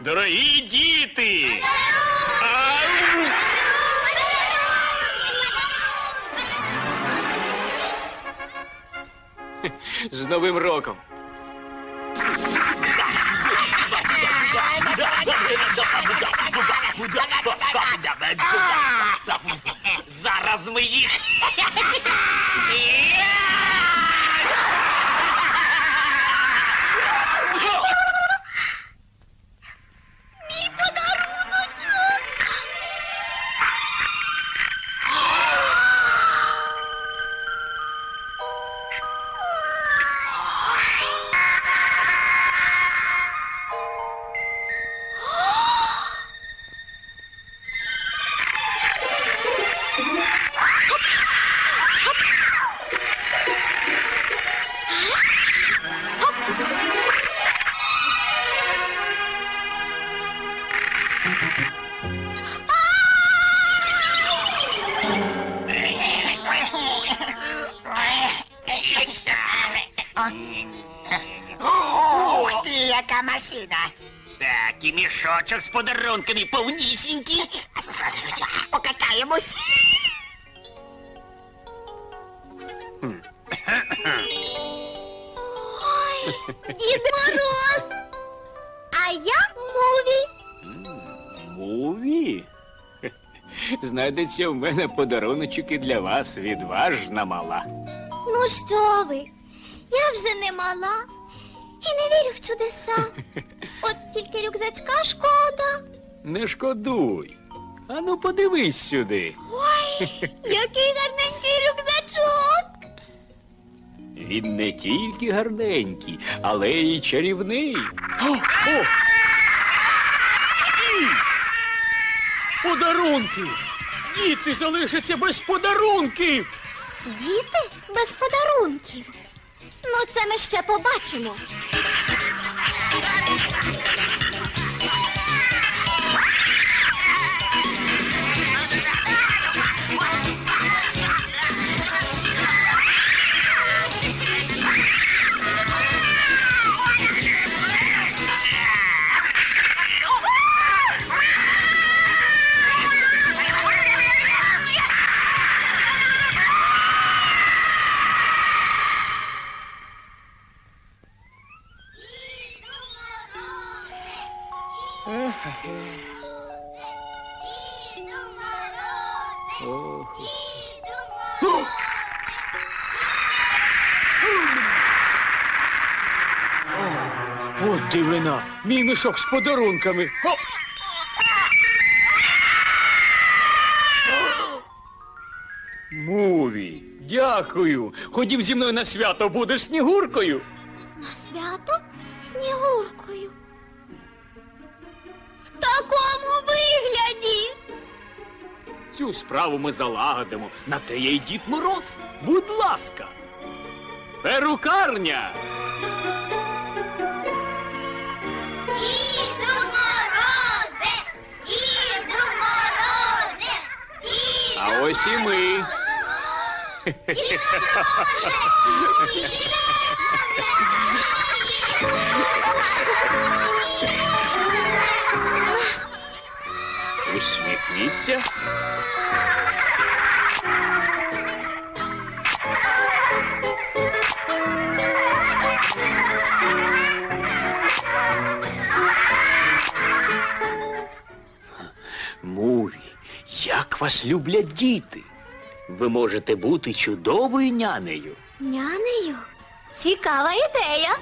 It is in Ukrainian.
Дорогі діти! Ау! З Новим роком! Ух ти, яка машина. Так, і мішочок з подарунками повнісінький. Покатаємось. Ой, Дід Мороз. А я Муві. Муві? Знайдеться в мене подаруночок і для вас, відважна мала. Ну що ви? Я вже не мала і не вірю в чудеса. От тільки рюкзачка шкода. Не шкодуй. Ану, подивись сюди. Ой, який гарненький рюкзачок. Він не тільки гарненький, але й чарівний. О, о! Ні! Подарунки! Діти залишаться без подарунків! Діти без подарунків. Ну, це ми ще побачимо. Ох. От дивина, мій мішок з подарунками. О! Муві, дякую. Ходім зі мною на свято, будеш снігуркою. На свято снігуркою. Цю справу ми залагодимо. На те є й Дід Мороз. Будь ласка. Перукарня. Діду морозе, діду морозе, діду А ось і ми. Усміхніться. Муві, як вас люблять діти. Ви можете бути чудовою нянею. Нянею. Цікава ідея.